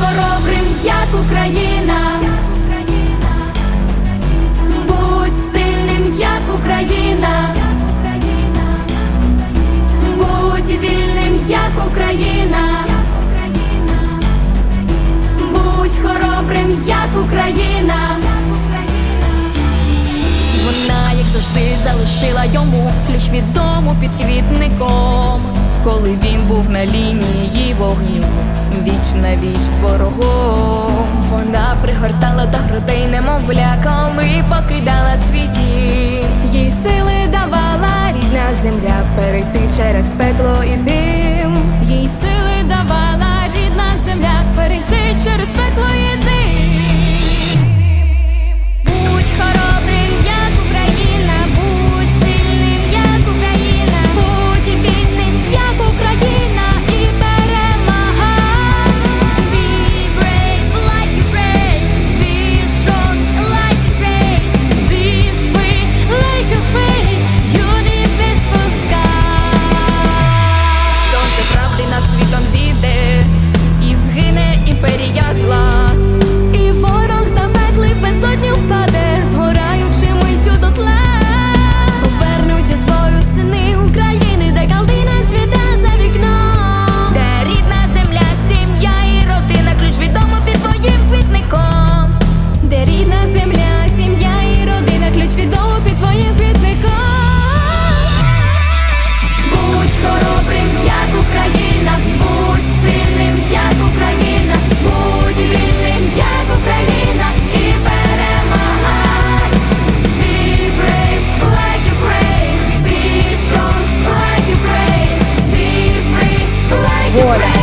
хоробрим, як Україна. Будь сильним, як Україна. Будь вільним, як Україна. Будь хоробрим, як Україна. Вона, як завжди, залишила йому ключ від дому під квітником, коли він був на лінії вогню, віч на віч з ворогом. Вона пригортала до грудей немовля, коли покидала світі. Їй сили давала рідна земля перейти через пекло і дим. Їй сили давала Воля. Ukraine.